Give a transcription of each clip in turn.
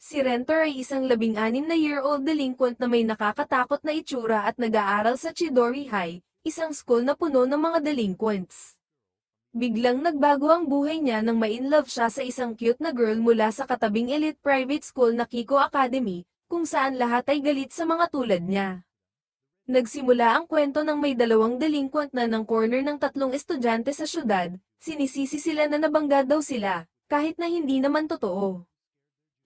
Si Renter ay isang labing-anim na year-old delinquent na may nakakatakot na itsura at nag-aaral sa Chidori High, isang school na puno ng mga delinquents. Biglang nagbago ang buhay niya nang ma-inlove siya sa isang cute na girl mula sa katabing elite private school na Kiko Academy, kung saan lahat ay galit sa mga tulad niya. Nagsimula ang kwento ng may dalawang delinquent na ng corner ng tatlong estudyante sa syudad, sinisisi sila na nabangga daw sila, kahit na hindi naman totoo.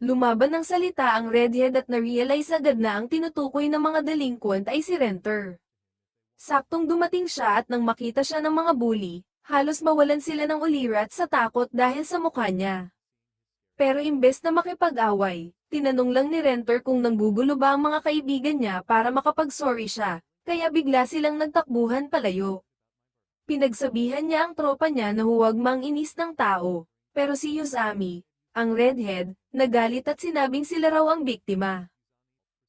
Lumaban ng salita ang redhead at na-realize agad na ang tinutukoy ng mga delinquent ay si Renter. Saktong dumating siya at nang makita siya ng mga bully, halos mawalan sila ng ulirat sa takot dahil sa mukha niya. Pero imbes na makipag-away, tinanong lang ni Renter kung nanggugulo ba ang mga kaibigan niya para makapag-sorry siya, kaya bigla silang nagtakbuhan palayo. Pinagsabihan niya ang tropa niya na huwag mang inis ng tao, pero si Yuzami, ang redhead, nagalit at sinabing sila raw ang biktima.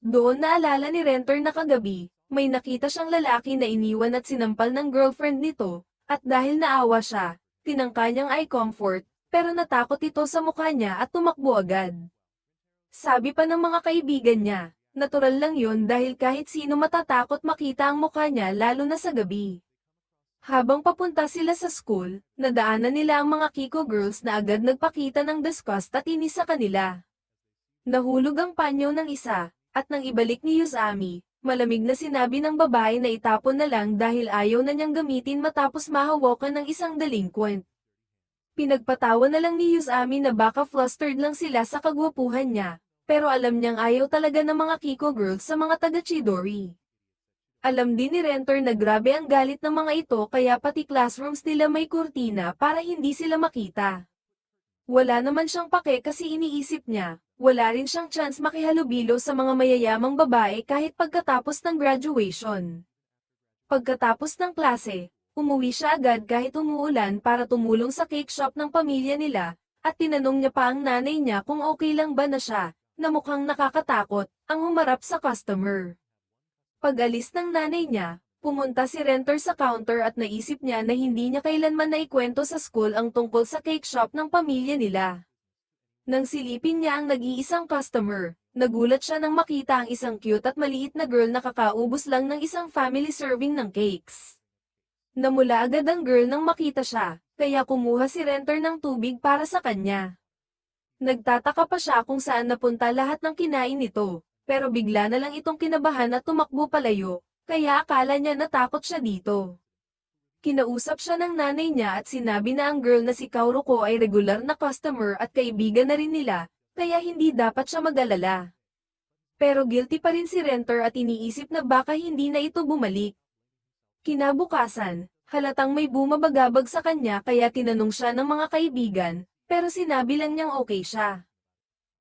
Doon naalala ni Renter na kagabi, may nakita siyang lalaki na iniwan at sinampal ng girlfriend nito, at dahil naawa siya, tinangka niyang eye comfort, pero natakot ito sa mukha niya at tumakbo agad. Sabi pa ng mga kaibigan niya, natural lang yun dahil kahit sino matatakot makita ang mukha niya lalo na sa gabi. Habang papunta sila sa school, nadaanan nila ang mga Kiko girls na agad nagpakita ng disgust at inis sa kanila. Nahulog ang panyo ng isa, at nang ibalik ni Yuzami, malamig na sinabi ng babae na itapon na lang dahil ayaw na niyang gamitin matapos mahawakan ng isang delinquent. Pinagpatawa na lang ni Yuzami na baka flustered lang sila sa kagwapuhan niya, pero alam niyang ayaw talaga ng mga Kiko girls sa mga taga-Chidori. Alam din ni Renter na grabe ang galit ng mga ito kaya pati classrooms nila may kurtina para hindi sila makita. Wala naman siyang pake kasi iniisip niya, wala rin siyang chance makihalubilo sa mga mayayamang babae kahit pagkatapos ng graduation. Pagkatapos ng klase, umuwi siya agad kahit umuulan para tumulong sa cake shop ng pamilya nila, at tinanong niya pa ang nanay niya kung okay lang ba na siya, na mukhang nakakatakot, ang humarap sa customer. Pag-alis ng nanay niya, pumunta si Renter sa counter at naisip niya na hindi niya kailanman naikwento sa school ang tungkol sa cake shop ng pamilya nila. Nang silipin niya ang nag-iisang customer, nagulat siya nang makita ang isang cute at maliit na girl na kakaubos lang ng isang family serving ng cakes. Namula agad ang girl nang makita siya, kaya kumuha si Renter ng tubig para sa kanya. Nagtataka pa siya kung saan napunta lahat ng kinain nito, pero bigla na lang itong kinabahan at tumakbo palayo, kaya akala niya natakot siya dito. Kinausap siya ng nanay niya at sinabi na ang girl na si Kauruko ay regular na customer at kaibigan na rin nila, kaya hindi dapat siya mag-alala. Pero guilty pa rin si Renter at iniisip na baka hindi na ito bumalik. Kinabukasan, halatang may bumabagabag sa kanya kaya tinanong siya ng mga kaibigan, pero sinabi lang niyang okay siya.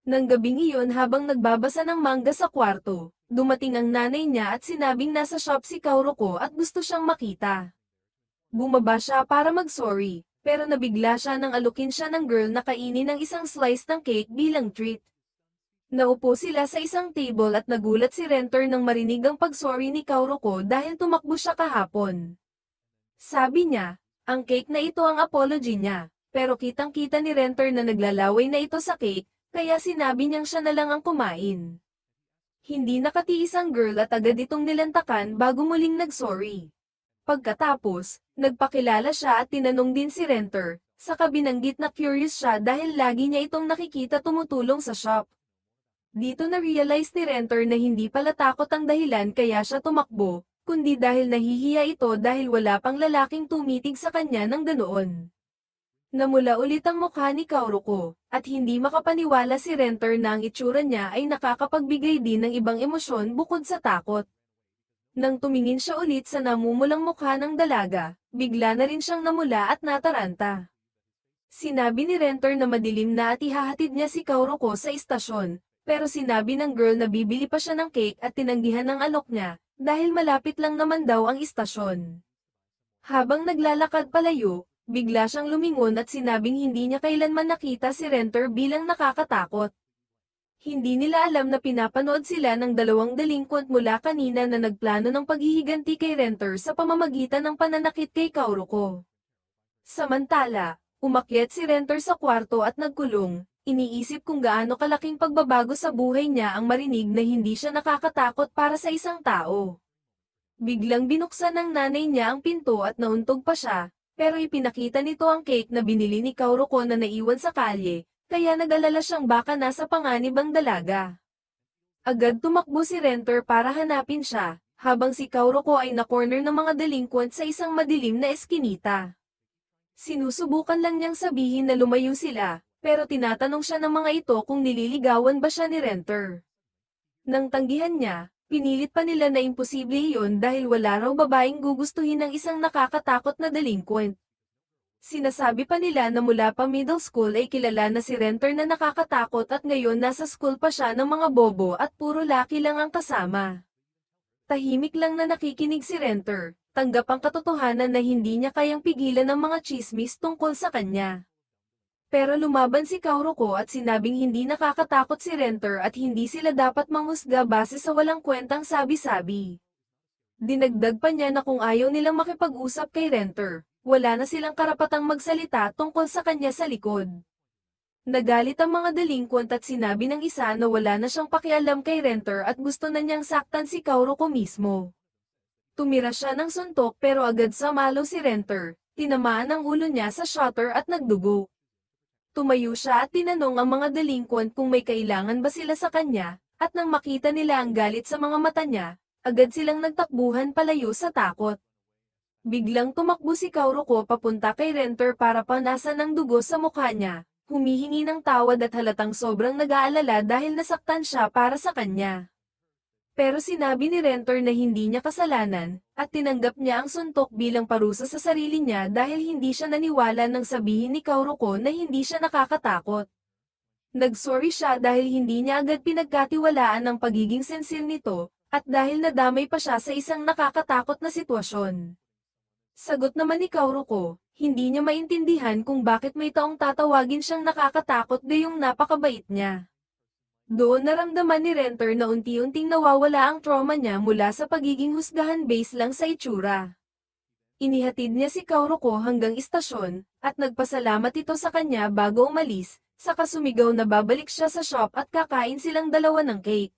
Nang gabing iyon habang nagbabasa ng manga sa kwarto, dumating ang nanay niya at sinabing nasa shop si Kauroko at gusto siyang makita. Bumaba siya para mag-sorry, pero nabigla siya nang alukin siya ng girl na kainin ng isang slice ng cake bilang treat. Naupo sila sa isang table at nagulat si Renter nang marinig ang pag-sorry ni Kauroko dahil tumakbo siya kahapon. Sabi niya, ang cake na ito ang apology niya, pero kitang-kita ni Renter na naglalaway na ito sa cake, kaya sinabi niyang siya na lang ang kumain. Hindi nakatiis ang girl at agad itong nilantakan bago muling nagsorry. Pagkatapos, nagpakilala siya at tinanong din si Renter, sa kabinanggit na curious siya dahil lagi niya itong nakikita tumutulong sa shop. Dito na-realize ni Renter na hindi pala takot ang dahilan kaya siya tumakbo, kundi dahil nahihiya ito dahil wala pang lalaking tumitig sa kanya ng ganoon. Namula ulit ang mukha ni Kauruko, at hindi makapaniwala si Renter na ang itsura niya ay nakakapagbigay din ng ibang emosyon bukod sa takot. Nang tumingin siya ulit sa namumulang mukha ng dalaga, bigla na rin siyang namula at nataranta. Sinabi ni Renter na madilim na at ihahatid niya si Kauruko sa istasyon, pero sinabi ng girl na bibili pa siya ng cake at tinanggihan ng alok niya, dahil malapit lang naman daw ang istasyon. Habang naglalakad palayo, Bigla siyang lumingon at sinabing hindi niya kailanman nakita si Renter bilang nakakatakot. Hindi nila alam na pinapanood sila ng dalawang delinquent mula kanina na nagplano ng paghihiganti kay Renter sa pamamagitan ng pananakit kay Kauruko. Samantala, umakyat si Renter sa kwarto at nagkulong, Iniisip kung gaano kalaking pagbabago sa buhay niya ang marinig na hindi siya nakakatakot para sa isang tao. Biglang binuksan ng nanay niya ang pinto at nauntog pa siya, pero ipinakita nito ang cake na binili ni Kaoruko na naiwan sa kalye, kaya nag-alala siyang baka nasa panganib ang dalaga. Agad tumakbo si Renter para hanapin siya, habang si Kaoruko ay na-corner ng mga delinquent sa isang madilim na eskinita. Sinusubukan lang niyang sabihin na lumayo sila, pero tinatanong siya ng mga ito kung nililigawan ba siya ni Renter. Nang tanggihan niya, pinilit pa nila na imposible iyon dahil wala raw babaeng gugustuhin ng isang nakakatakot na delinquent. Sinasabi pa nila na mula pa middle school ay kilala na si Renter na nakakatakot at ngayon nasa school pa siya ng mga bobo at puro laki lang ang kasama. Tahimik lang na nakikinig si Renter, tanggap ang katotohanan na hindi niya kayang pigilan ng mga chismis tungkol sa kanya. Pero lumaban si Kaoruko at sinabing hindi nakakatakot si Renter at hindi sila dapat manghusga base sa walang kwentang sabi-sabi. Dinagdag pa niya na kung ayaw nilang makipag-usap kay Renter, wala na silang karapatang magsalita tungkol sa kanya sa likod. Nagalit ang mga delinquent at sinabi ng isa na wala na siyang pakialam kay Renter at gusto na niyang saktan si Kaoruko mismo. Tumira siya ng suntok pero agad samalo si Renter, tinamaan ang ulo niya sa shutter at nagdugo. Tumayo siya at tinanong ang mga delinquent kung may kailangan ba sila sa kanya, at nang makita nila ang galit sa mga mata niya, agad silang nagtakbuhan palayo sa takot. Biglang tumakbo si Kaoruko papunta kay Renter para panasan ng dugo sa mukha niya, humihingi ng tawad at halatang sobrang nag-aalala dahil nasaktan siya para sa kanya. Pero sinabi ni Renter na hindi niya kasalanan, at tinanggap niya ang suntok bilang parusa sa sarili niya dahil hindi siya naniwala nang sabihin ni Kaoruko na hindi siya nakakatakot. Nagsorry siya dahil hindi niya agad pinagkatiwalaan ang pagiging sensil nito, at dahil nadamay pa siya sa isang nakakatakot na sitwasyon. Sagot naman ni Kaoruko, hindi niya maintindihan kung bakit may taong tatawagin siyang nakakatakot gayong napakabait niya. Doon naramdaman ni Renter na unti-unting nawawala ang trauma niya mula sa pagiging husgahan base lang sa itsura. Inihatid niya si Kaoruko hanggang istasyon, at nagpasalamat ito sa kanya bago umalis, saka sumigaw na babalik siya sa shop at kakain silang dalawa ng cake.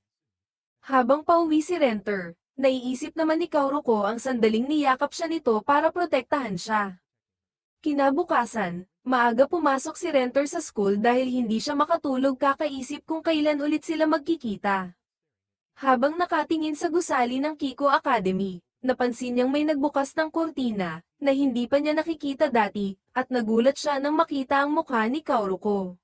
Habang pauwi si Renter, naiisip naman ni Kaoruko ang sandaling niyakap siya nito para protektahan siya. Kinabukasan, maaga pumasok si Renter sa school dahil hindi siya makatulog kakaisip kung kailan ulit sila magkikita. Habang nakatingin sa gusali ng Kiko Academy, napansin niyang may nagbukas ng kortina, na hindi pa niya nakikita dati, at nagulat siya nang makita ang mukha ni Kauruko.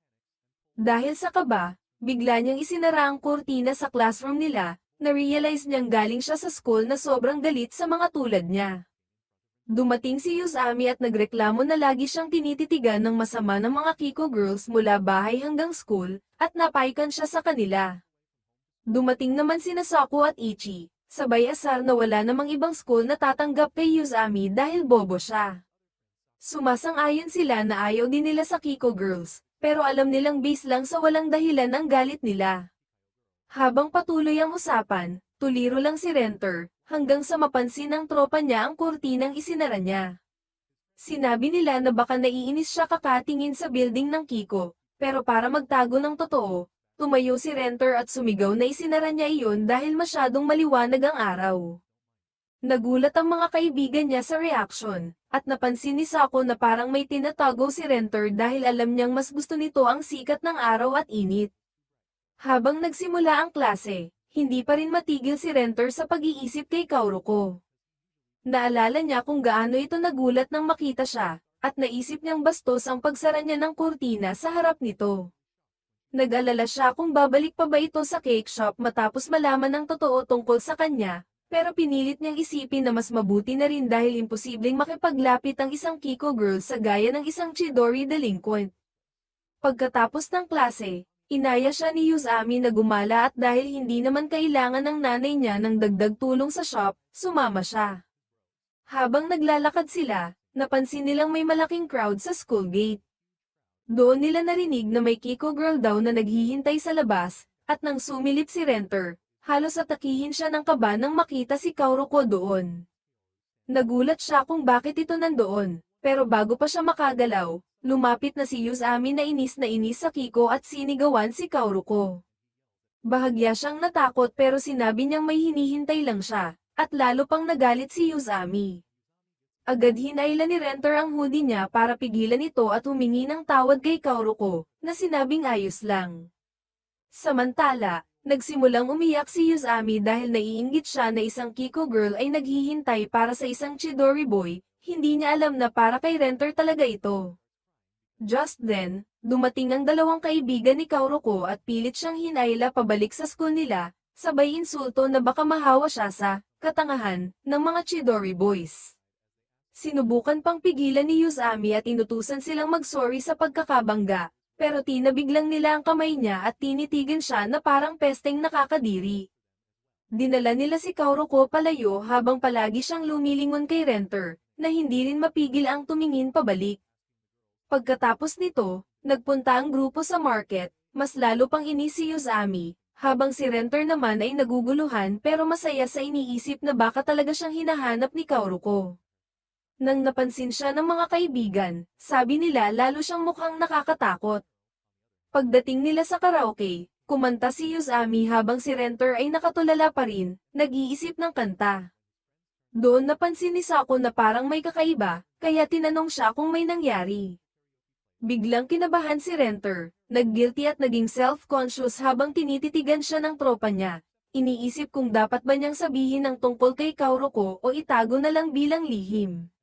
Dahil sa kaba, bigla niyang isinara ang kortina sa classroom nila, na-realize niyang galing siya sa school na sobrang galit sa mga tulad niya. Dumating si Yuzami at nagreklamo na lagi siyang tinititigan ng masama ng mga Kiko girls mula bahay hanggang school, at napaikan siya sa kanila. Dumating naman sina Saku at Ichi, sabay asar na wala namang ibang school na tatanggap kay Yuzami dahil bobo siya. Sumasang-ayon sila na ayaw din nila sa Kiko girls, pero alam nilang base lang sa walang dahilan ang galit nila. Habang patuloy ang usapan, tuliro lang si Renter, hanggang sa mapansin ng tropa niya ang kurtinang isinara niya. Sinabi nila na baka naiinis siya kakatingin sa building ng Kiko, pero para magtago ng totoo, tumayo si Renter at sumigaw na isinara niya iyon dahil masyadong maliwanag ang araw. Nagulat ang mga kaibigan niya sa reaction, at napansin ni Sako na parang may tinatago si Renter dahil alam niyang mas gusto nito ang sikat ng araw at init. Habang nagsimula ang klase, hindi pa rin matigil si Renter sa pag-iisip kay Kauruko. Naalala niya kung gaano ito nagulat nang makita siya, at naisip niyang bastos ang pagsara niya ng kurtina sa harap nito. Nag-alala siya kung babalik pa ba ito sa cake shop matapos malaman ng totoo tungkol sa kanya, pero pinilit niyang isipin na mas mabuti na rin dahil imposibleng makipaglapit ang isang Kiko girl sa gaya ng isang Chidori delinquent. Pagkatapos ng klase, Inaya siya ni Yuzami na gumala at dahil hindi naman kailangan ng nanay niya ng dagdag tulong sa shop, sumama siya. Habang naglalakad sila, napansin nilang may malaking crowd sa school gate. Doon nila narinig na may Kiko girl daw na naghihintay sa labas, at nang sumilip si Renter, halos atakihin siya ng kaba nang makita si Kauruko doon. Nagulat siya kung bakit ito nandoon, pero bago pa siya makagalaw, lumapit na si Yuzami na inis na inis sa Kiko at sinigawan si Kauruko. Bahagya siyang natakot pero sinabi niyang may hinihintay lang siya, at lalo pang nagalit si Yuzami. Agad hinailan ni Renter ang hoodie niya para pigilan ito at humingi ng tawad kay Kauruko, na sinabing ayos lang. Samantala, nagsimulang umiyak si Yuzami dahil naiinggit siya na isang Kiko girl ay naghihintay para sa isang Chidori boy, hindi niya alam na para kay Renter talaga ito. Just then, dumating ang dalawang kaibigan ni Kauruko at pilit siyang hinayla pabalik sa school nila, sabay insulto na baka mahawa siya sa katangahan ng mga Chidori boys. Sinubukan pang pigilan ni Yuzami at inutusan silang mag-sorry sa pagkakabangga, pero tinabig lang nila ang kamay niya at tinitigan siya na parang pesteng nakakadiri. Dinala nila si Kauruko palayo habang palagi siyang lumilingon kay Renter, na hindi rin mapigil ang tumingin pabalik. Pagkatapos nito, nagpunta ang grupo sa market, mas lalo pang inis si Yuzami, habang si Renter naman ay naguguluhan pero masaya sa iniisip na baka talaga siyang hinahanap ni Kauruko. Nang napansin siya ng mga kaibigan, sabi nila lalo siyang mukhang nakakatakot. Pagdating nila sa karaoke, kumanta si Yuzami habang si Renter ay nakatulala pa rin, nag-iisip ng kanta. Doon napansin ni Sako na parang may kakaiba, kaya tinanong siya kung may nangyari. Biglang kinabahan si Renter, nag-guilty at naging self-conscious habang tinititigan siya ng tropa niya. Iniisip kung dapat ba niyang sabihin ng tungkol kay Kauroko o itago na lang bilang lihim.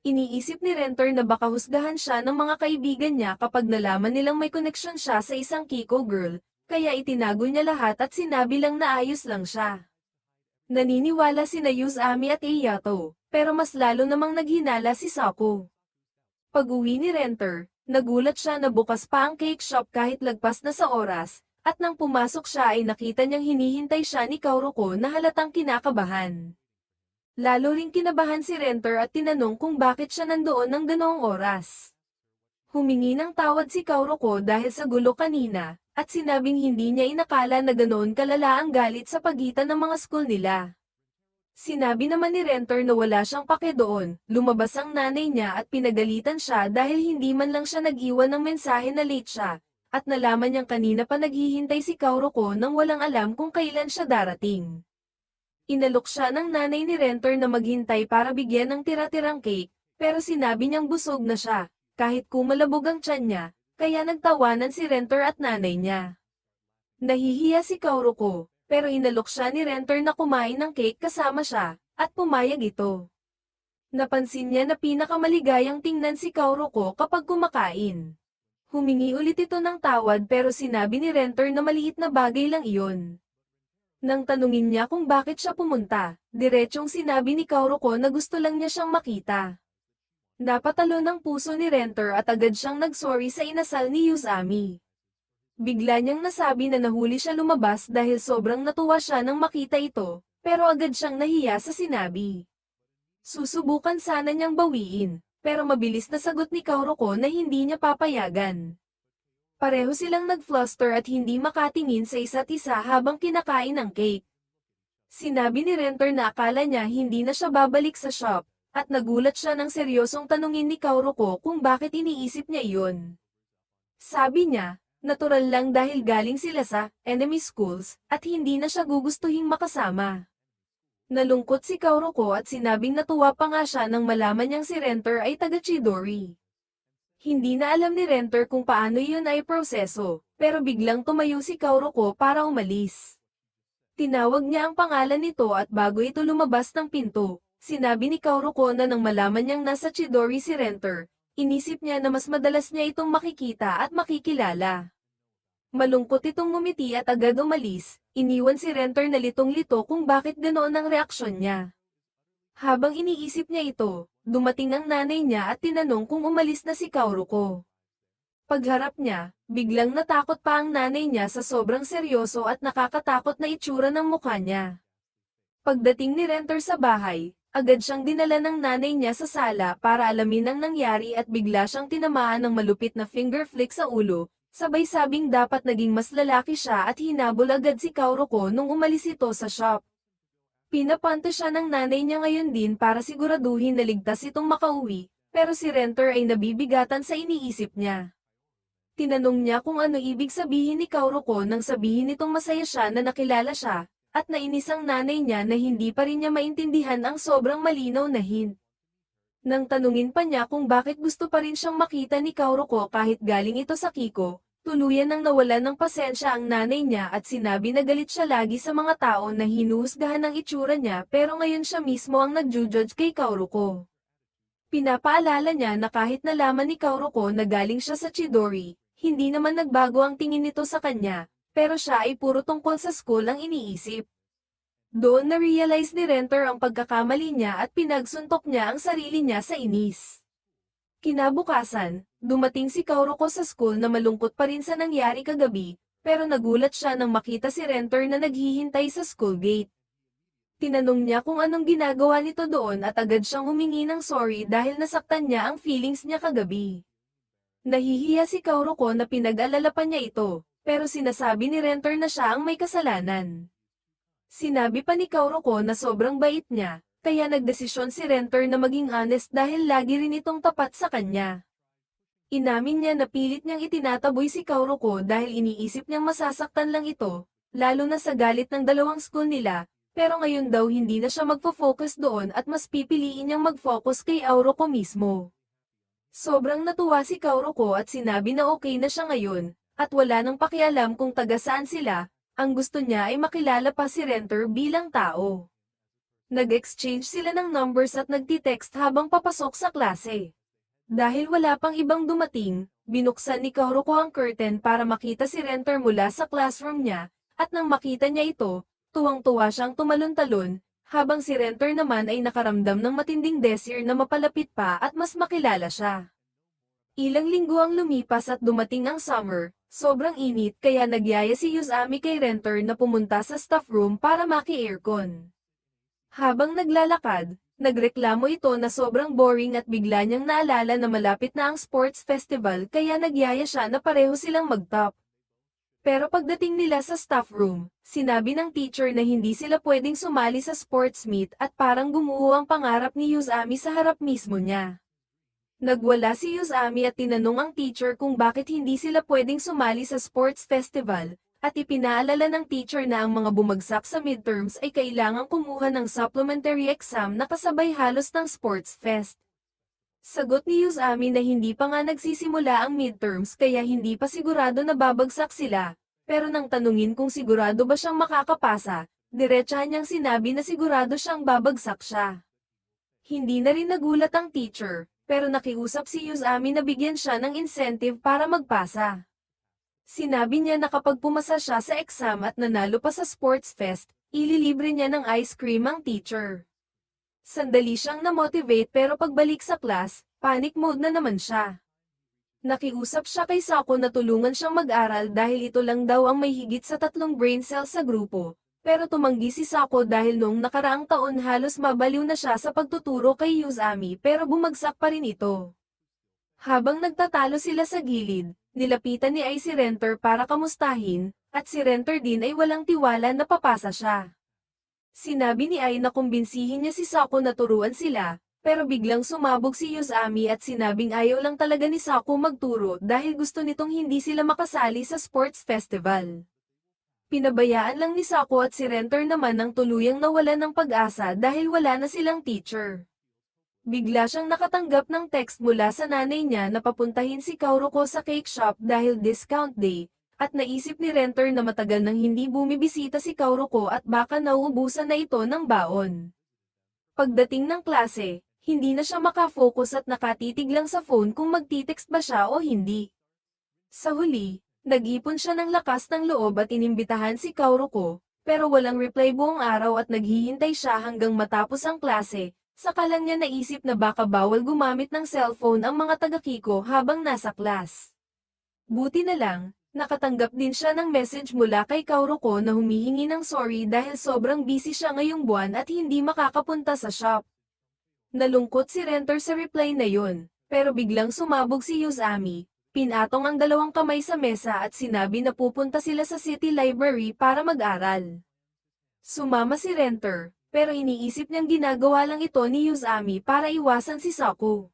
Iniisip ni Renter na baka husgahan siya ng mga kaibigan niya kapag nalaman nilang may connection siya sa isang Kiko girl, kaya itinago niya lahat at sinabi lang na ayos lang siya. Naniniwala si Yuzami at Iyato, pero mas lalo namang naghinala si Sako. Pag-uwi ni Renter, nagulat siya na bukas pa ang cake shop kahit lagpas na sa oras, at nang pumasok siya ay nakita niyang hinihintay siya ni Kauroko na halatang kinakabahan. Lalo ring kinabahan si Renter at tinanong kung bakit siya nandoon ng ganoong oras. Humingi ng tawad si Kauroko dahil sa gulo kanina, at sinabing hindi niya inakala na ganoon kalala ang galit sa pagitan ng mga school nila. Sinabi naman ni Renter na wala siyang pake doon, lumabas ang nanay niya at pinagalitan siya dahil hindi man lang siya nag-iwan ng mensahe na late siya, at nalaman niyang kanina pa naghihintay si Kauroko nang walang alam kung kailan siya darating. Inalok siya ng nanay ni Renter na maghintay para bigyan ng tira-tirang cake, pero sinabi niyang busog na siya, kahit kumalabog ang tiyan niya, kaya nagtawanan si Renter at nanay niya. Nahihiya si Kauruko, pero inalok siya ni Renter na kumain ng cake kasama siya, at pumayag ito. Napansin niya na pinakamaligayang tingnan si Kauruko kapag kumakain. Humingi ulit ito ng tawad pero sinabi ni Renter na maliit na bagay lang iyon. Nang tanungin niya kung bakit siya pumunta, diretsong sinabi ni Kauruko na gusto lang niya siyang makita. Napatalo ng puso ni Renter at agad siyang nagsorry sa inasal ni Yuzami. Bigla niyang nasabi na nahuli siya lumabas dahil sobrang natuwa siya nang makita ito, pero agad siyang nahiya sa sinabi. Susubukan sana niyang bawiin, pero mabilis na sagot ni Kauruko na hindi niya papayagan. Pareho silang nag-fluster at hindi makatingin sa isa't isa habang kinakain ang cake. Sinabi ni Renter na akala niya hindi na siya babalik sa shop, at nagulat siya ng seryosong tanungin ni Kauruko kung bakit iniisip niya iyon. Sabi niya, natural lang dahil galing sila sa enemy schools, at hindi na siya gugustuhing makasama. Nalungkot si Kauruko at sinabing natuwa pa nga siya nang malaman niyang si Renter ay taga Chidori. Hindi na alam ni Renter kung paano yun ay proseso, pero biglang tumayo si Kauroko para umalis. Tinawag niya ang pangalan nito at bago ito lumabas ng pinto, sinabi ni Kauroko na nang malaman niyang nasa Chidori si Renter, inisip niya na mas madalas niya itong makikita at makikilala. Malungkot itong ngumiti at agad umalis, iniwan si Renter na litong-lito kung bakit ganoon ang reaksyon niya. Habang iniisip niya ito, dumating ang nanay niya at tinanong kung umalis na si Kauruko. Pagharap niya, biglang natakot pa ang nanay niya sa sobrang seryoso at nakakatakot na itsura ng mukha niya. Pagdating ni Renter sa bahay, agad siyang dinala ng nanay niya sa sala para alamin ang nangyari at bigla siyang tinamaan ng malupit na finger flick sa ulo, sabay sabing dapat naging mas lalaki siya at hinabol agad si Kauruko nung umalis ito sa shop. Pinapante siya ng nanay niya ngayon din para siguraduhin na ligtas itong makauwi, pero si Renter ay nabibigatan sa iniisip niya. Tinanong niya kung ano ibig sabihin ni Kauruko nang sabihin nitong masaya siya na nakilala siya, at nainis ang nanay niya na hindi pa rin niya maintindihan ang sobrang malinaw na hint. Nang tanungin pa niya kung bakit gusto pa rin siyang makita ni Kauruko kahit galing ito sa Kiko, tuluyan nang nawalan ng pasensya ang nanay niya at sinabi na galit siya lagi sa mga tao na hinuhusgahan ng itsura niya pero ngayon siya mismo ang nagjujudge kay Kauruko. Pinapaalala niya na kahit nalaman ni Kauruko na galing siya sa Chidori, hindi naman nagbago ang tingin nito sa kanya, pero siya ay puro tungkol sa school ang iniisip. Doon na-realize ni Renter ang pagkakamali niya at pinagsuntok niya ang sarili niya sa inis. Kinabukasan, dumating si Kauruko sa school na malungkot pa rin sa nangyari kagabi, pero nagulat siya nang makita si Renter na naghihintay sa school gate. Tinanong niya kung anong ginagawa nito doon at agad siyang humingi ng sorry dahil nasaktan niya ang feelings niya kagabi. Nahihiya si Kauruko na pinag-alala pa niya ito, pero sinasabi ni Renter na siya ang may kasalanan. Sinabi pa ni Kauruko na sobrang bait niya, kaya nagdesisyon si Renter na maging honest dahil lagi rin itong tapat sa kanya. Inamin niya na pilit niyang itinataboy si Kauruko dahil iniisip niyang masasaktan lang ito, lalo na sa galit ng dalawang school nila, pero ngayon daw hindi na siya magfo-focus doon at mas pipiliin niyang mag-focus kay Auroco mismo. Sobrang natuwa si Kauruko at sinabi na okay na siya ngayon, at wala nang pakialam kung taga saan sila, ang gusto niya ay makilala pa si Renter bilang tao. Nag-exchange sila ng numbers at nagtitext habang papasok sa klase. Dahil wala pang ibang dumating, binuksan ni Kauruko ang curtain para makita si Renter mula sa classroom niya, at nang makita niya ito, tuwang-tuwa siyang tumalon-talon, habang si Renter naman ay nakaramdam ng matinding desire na mapalapit pa at mas makilala siya. Ilang linggo ang lumipas at dumating ang summer, sobrang init kaya nagyaya si Yuzami kay Renter na pumunta sa staff room para maki-aircon. Habang naglalakad, nagreklamo ito na sobrang boring at bigla niyang naalala na malapit na ang sports festival kaya nagyaya siya na pareho silang mag-top. Pero pagdating nila sa staff room, sinabi ng teacher na hindi sila pwedeng sumali sa sports meet at parang gumuho ang pangarap ni Yuzami sa harap mismo niya. Nagwala si Yuzami at tinanong ang teacher kung bakit hindi sila pwedeng sumali sa sports festival, at ipinaalala ng teacher na ang mga bumagsak sa midterms ay kailangang kumuha ng supplementary exam na kasabay halos ng sports fest. Sagot ni Yuzami na hindi pa nga nagsisimula ang midterms kaya hindi pa sigurado na babagsak sila, pero nang tanungin kung sigurado ba siyang makakapasa, diretsahan niyang sinabi na sigurado siyang babagsak siya. Hindi na rin nagulat ang teacher, pero nakiusap si Yuzami na bigyan siya ng incentive para magpasa. Sinabi niya na kapag pumasa siya sa exam at nanalo pa sa sports fest, ililibre niya ng ice cream ang teacher. Sandali siyang na-motivate pero pagbalik sa class, panic mode na naman siya. Nakiusap siya kay Sako na tulungan siyang mag-aral dahil ito lang daw ang may higit sa tatlong brain cells sa grupo, pero tumanggi si Sako dahil noong nakaraang taon halos mabaliw na siya sa pagtuturo kay Yuzami pero bumagsak pa rin ito. Habang nagtatalo sila sa gilid, nilapitan ni Ai si Renter para kamustahin, at si Renter din ay walang tiwala na papasa siya. Sinabi ni Ai na kumbinsihin niya si Sako na turuan sila, pero biglang sumabog si Yuzami at sinabing ayaw lang talaga ni Sako magturo dahil gusto nitong hindi sila makasali sa sports festival. Pinabayaan lang ni Sako at si Renter naman ng tuluyang nawalan ng pag-asa dahil wala na silang teacher. Bigla siyang nakatanggap ng text mula sa nanay niya na papuntahin si Kauruko sa cake shop dahil discount day, at naisip ni Renter na matagal nang hindi bumibisita si Kauruko at baka nauubusan na ito ng baon. Pagdating ng klase, hindi na siya makafocus at nakatitig lang sa phone kung magtitext ba siya o hindi. Sa huli, nag-ipon siya ng lakas ng loob at inimbitahan si Kauruko, pero walang reply buong araw at naghihintay siya hanggang matapos ang klase, Saka lang niya naisip na baka bawal gumamit ng cellphone ang mga taga-Kiko habang nasa class. Buti na lang, nakatanggap din siya ng message mula kay Kauruko na humihingi ng sorry dahil sobrang busy siya ngayong buwan at hindi makakapunta sa shop. Nalungkot si Renter sa reply na yun, pero biglang sumabog si Yuzami, pinatong ang dalawang kamay sa mesa at sinabi na pupunta sila sa City Library para mag-aral. Sumama si Renter, pero iniisip niyang ginagawa lang ito ni Yuzami para iwasan si Saku.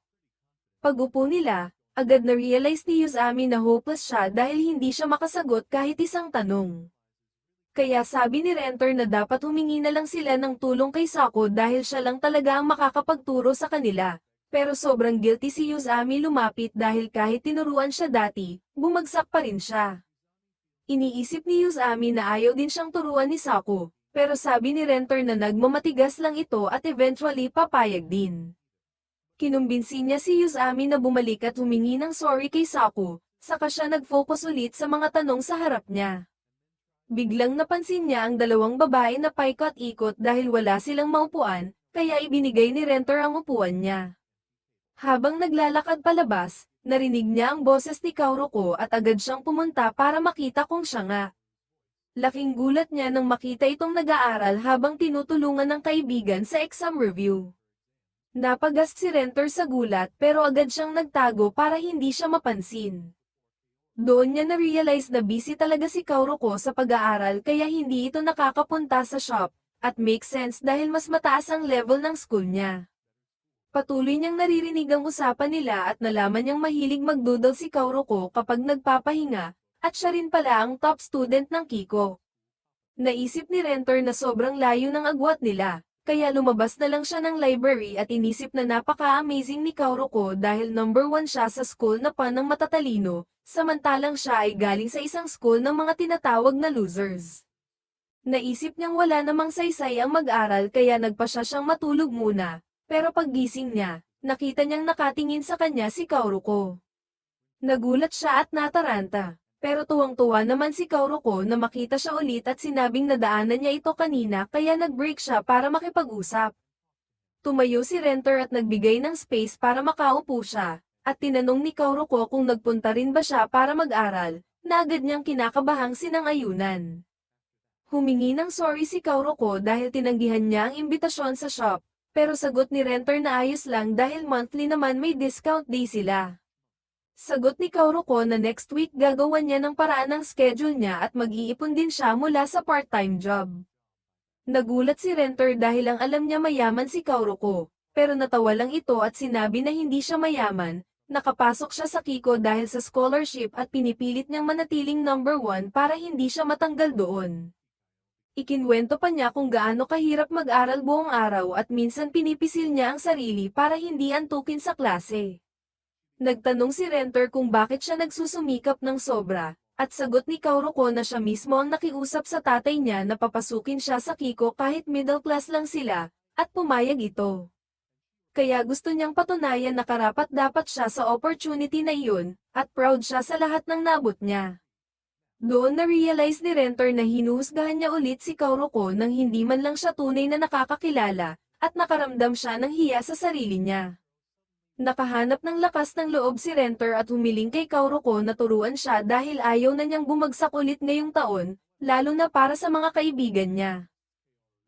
Pag-upo nila, agad na-realize ni Yuzami na hopeless siya dahil hindi siya makasagot kahit isang tanong. Kaya sabi ni Renter na dapat humingi na lang sila ng tulong kay Sako dahil siya lang talaga ang makakapagturo sa kanila. Pero sobrang guilty si Yuzami lumapit dahil kahit tinuruan siya dati, bumagsak pa rin siya. Iniisip ni Yuzami na ayaw din siyang turuan ni Sako, pero sabi ni Renter na nagmamatigas lang ito at eventually papayag din. Kinumbinsi niya si Yuzami na bumalik at humingi ng sorry kay Sako, saka siya nag-focus ulit sa mga tanong sa harap niya. Biglang napansin niya ang dalawang babae na paikot-ikot dahil wala silang maupuan, kaya ibinigay ni Renter ang upuan niya. Habang naglalakad palabas, narinig niya ang boses ni Kauroko at agad siyang pumunta para makita kung siya nga. Laking gulat niya nang makita itong nag-aaral habang tinutulungan ng kaibigan sa exam review. Napagas si Renter sa gulat pero agad siyang nagtago para hindi siya mapansin. Doon niya na-realize na busy talaga si Kauroko sa pag-aaral kaya hindi ito nakakapunta sa shop, at makes sense dahil mas mataas ang level ng school niya. Patuloy niyang naririnig ang usapan nila at nalaman niyang mahilig magdoodle si Kauroko kapag nagpapahinga, at siya rin pala ang top student ng Kiko. Naisip ni Renter na sobrang layo ng agwat nila, kaya lumabas na lang siya ng library at inisip na napaka-amazing ni Kauroko dahil number one siya sa school na pa ng matatalino, samantalang siya ay galing sa isang school ng mga tinatawag na losers. Naisip niyang wala namang saysay ang mag-aral kaya nagpa siya siyang matulog muna, pero paggising niya, nakita niyang nakatingin sa kanya si Kauroko. Nagulat siya at nataranta. Pero tuwang-tuwa naman si Kauroko na makita siya ulit at sinabing nadaanan niya ito kanina kaya nag-break siya para makipag-usap. Tumayo si Renter at nagbigay ng space para makaupo siya, at tinanong ni Kauroko kung nagpunta rin ba siya para mag-aral, na agad niyang kinakabahang sinangayunan. Humingi ng sorry si Kauroko dahil tinanggihan niya ang imbitasyon sa shop, pero sagot ni Renter na ayos lang dahil monthly naman may discount day sila. Sagot ni Kauroko na next week gagawan niya ng paraan ng schedule niya at mag-iipon din siya mula sa part-time job. Nagulat si Renter dahil ang alam niya mayaman si Kauroko, pero natawa lang ito at sinabi na hindi siya mayaman, nakapasok siya sa Kiko dahil sa scholarship at pinipilit niyang manatiling number one para hindi siya matanggal doon. Ikinwento pa niya kung gaano kahirap mag-aral buong araw at minsan pinipisil niya ang sarili para hindi antukin sa klase. Nagtanong si Renter kung bakit siya nagsusumikap ng sobra, at sagot ni Kauroko na siya mismo ang nakiusap sa tatay niya na papasukin siya sa Kiko kahit middle class lang sila, at pumayag ito. Kaya gusto niyang patunayan na karapat dapat siya sa opportunity na iyon, at proud siya sa lahat ng nabot niya. Doon na-realize ni Renter na hinuhusgahan niya ulit si Kauroko nang hindi man lang siya tunay na nakakakilala, at nakaramdam siya ng hiya sa sarili niya. Nakahanap ng lakas ng loob si Renter at humiling kay Kauroko na turuan siya dahil ayaw na niyang bumagsak ulit ngayong taon, lalo na para sa mga kaibigan niya.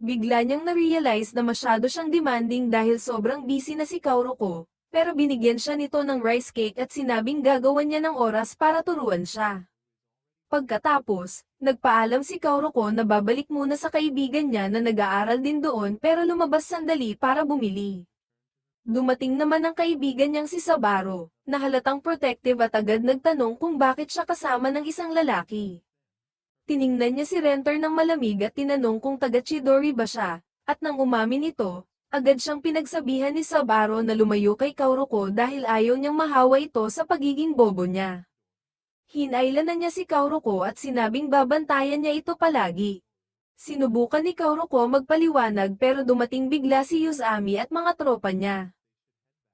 Bigla niyang na-realize na masyado siyang demanding dahil sobrang busy na si Kauroko, pero binigyan siya nito ng rice cake at sinabing gagawan niya ng oras para turuan siya. Pagkatapos, nagpaalam si Kauroko na babalik muna sa kaibigan niya na nag-aaral din doon pero lumabas sandali para bumili. Dumating naman ang kaibigan niyang si Sabaro, na halatang protective at agad nagtanong kung bakit siya kasama ng isang lalaki. Tiningnan niya si Renter ng malamig at tinanong kung taga Chidori ba siya, at nang umamin ito, agad siyang pinagsabihan ni Sabaro na lumayo kay Kauroko dahil ayaw niyang mahawa ito sa pagiging bobo niya. Hinailan na niya si Kauroko at sinabing babantayan niya ito palagi. Sinubukan ni Kauroko magpaliwanag pero dumating bigla si Yuzami at mga tropa niya.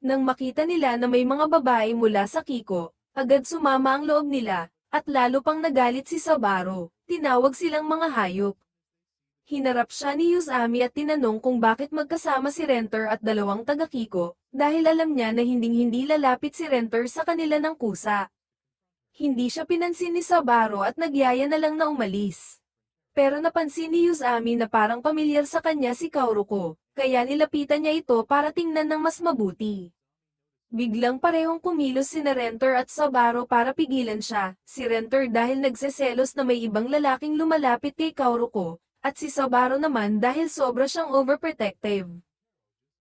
Nang makita nila na may mga babae mula sa Kiko, agad sumama ang loob nila, at lalo pang nagalit si Sabaro, tinawag silang mga hayop. Hinarap siya ni Yuzami at tinanong kung bakit magkasama si Renter at dalawang taga-Kiko, dahil alam niya na hinding-hindi lalapit si Renter sa kanila ng kusa. Hindi siya pinansin ni Sabaro at nagyaya na lang na umalis. Pero napansin ni Yuzami na parang pamilyar sa kanya si Kaoruko, kaya nilapitan niya ito para tingnan ng mas mabuti. Biglang parehong kumilos si Renter at Sabaro para pigilan siya, si Renter dahil nagseselos na may ibang lalaking lumalapit kay Kaoruko, at si Sabaro naman dahil sobra siyang overprotective.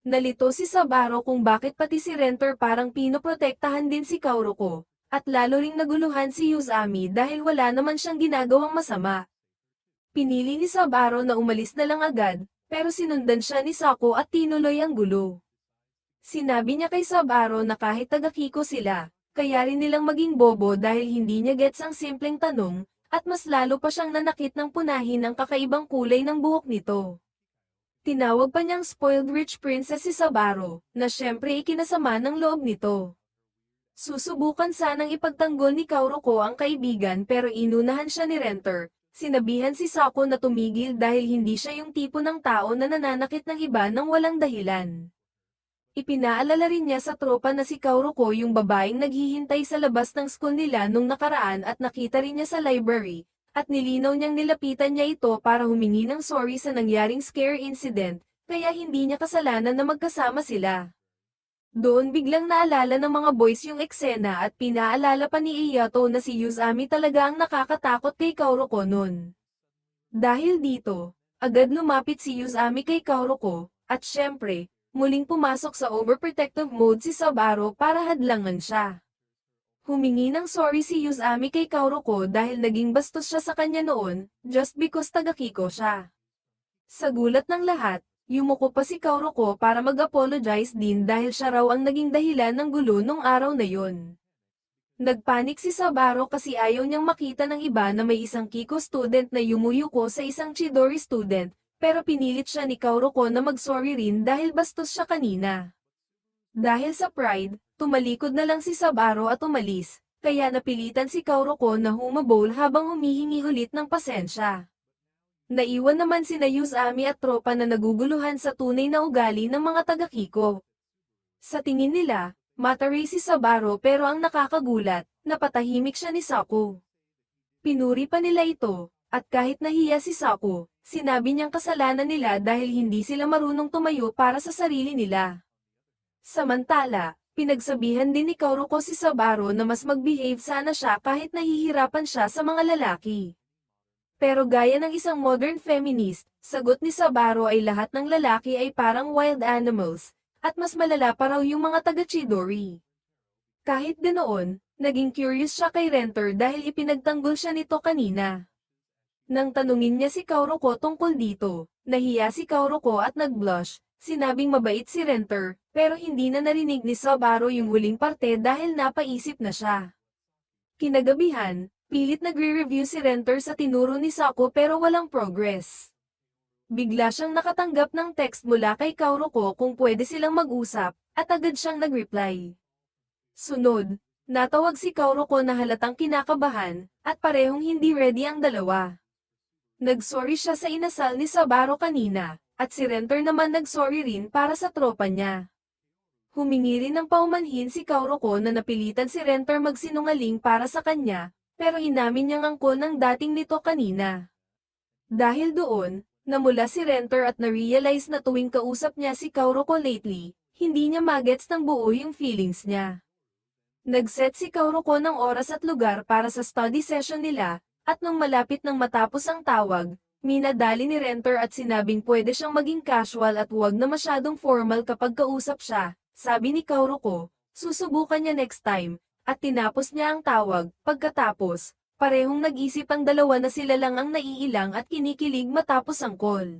Nalito si Sabaro kung bakit pati si Renter parang pinoprotektahan din si Kaoruko, at lalo ring naguluhan si Yuzami dahil wala naman siyang ginagawang masama. Pinili ni Sabaro na umalis na lang agad, pero sinundan siya ni Sako at tinuloy ang gulo. Sinabi niya kay Sabaro na kahit taga-Kiko sila, kaya rin nilang maging bobo dahil hindi niya gets ang simpleng tanong, at mas lalo pa siyang nanakit ng punahin ang kakaibang kulay ng buhok nito. Tinawag pa niyang spoiled rich princess si Sabaro, na syempre ikinasama ng loob nito. Susubukan sanang ipagtanggol ni Kaoruko ang kaibigan pero inunahan siya ni Renter, sinabihan si Sako na tumigil dahil hindi siya yung tipo ng tao na nananakit ng iba nang walang dahilan. Ipinaalala rin niya sa tropa na si Kaoruko yung babaeng naghihintay sa labas ng school nila nung nakaraan at nakita rin niya sa library, at nilinaw niyang nilapitan niya ito para humingi ng sorry sa nangyaring scare incident, kaya hindi niya kasalanan na magkasama sila. Doon biglang naalala ng mga boys yung eksena at pinaalala pa ni Iyato na si Yuzami talaga ang nakakatakot kay Kaoruko nun. Dahil dito, agad lumapit si Yuzami kay Kaoruko, at syempre, muling pumasok sa overprotective mode si Sabaro para hadlangan siya. Humingi ng sorry si Yuzami kay Kaoruko dahil naging bastos siya sa kanya noon, just because taga-Kiko siya. Sa gulat ng lahat, yumuko pa si Kaoruko para mag-apologize din dahil siya raw ang naging dahilan ng gulo nung araw na yon. Nagpanik si Sabaro kasi ayaw niyang makita ng iba na may isang Kiko student na yumuyuko sa isang Chidori student, pero pinilit siya ni Kaoruko na mag-sorry rin dahil bastos siya kanina. Dahil sa pride, tumalikod na lang si Sabaro at umalis, kaya napilitan si Kaoruko na humabol habang humihingi ulit ng pasensya. Naiwan naman si Yuzami at tropa na naguguluhan sa tunay na ugali ng mga taga-Kiko. Sa tingin nila, mataray si Sabaro pero ang nakakagulat, napatahimik siya ni Sako. Pinuri pa nila ito, at kahit nahiya si Sako, sinabi niyang kasalanan nila dahil hindi sila marunong tumayo para sa sarili nila. Samantala, pinagsabihan din ni Kaoruko si Sabaro na mas mag-behave sana siya kahit nahihirapan siya sa mga lalaki. Pero gaya ng isang modern feminist, sagot ni Sabaro ay lahat ng lalaki ay parang wild animals, at mas malala pa raw yung mga taga-Chidori. Kahit ganoon, naging curious siya kay Renter dahil ipinagtanggol siya nito kanina. Nang tanungin niya si Kaoruko tungkol dito, nahiya si Kaoruko at nag-blush, sinabing mabait si Renter, pero hindi na narinig ni Sabaro yung huling parte dahil napaisip na siya. Kinagabihan, pilit nagre-review si Renter sa tinuro ni Sako pero walang progress. Bigla siyang nakatanggap ng text mula kay Kaoruko kung pwede silang mag-usap, at agad siyang nag-reply. Sunod, natawag si Kaoruko na halatang kinakabahan, at parehong hindi ready ang dalawa. Nagsorry siya sa inasal ni Sabaro kanina, at si Renter naman nagsorry rin para sa tropa niya. Humingi rin ng paumanhin si Kaoruko na napilitan si Renter magsinungaling para sa kanya, pero inamin niyang angkol ng dating nito kanina. Dahil doon, namula si Renter at na-realize na tuwing kausap niya si Kaoruko lately, hindi niya magets ng buo yung feelings niya. Nagset si Kaoruko ng oras at lugar para sa study session nila, at nung malapit ng matapos ang tawag, minadali ni Renter at sinabing pwede siyang maging casual at huwag na masyadong formal kapag kausap siya, sabi ni Kaoruko, susubukan niya next time, at tinapos niya ang tawag, pagkatapos, parehong nag-isip ang dalawa na sila lang ang naiilang at kinikilig matapos ang call.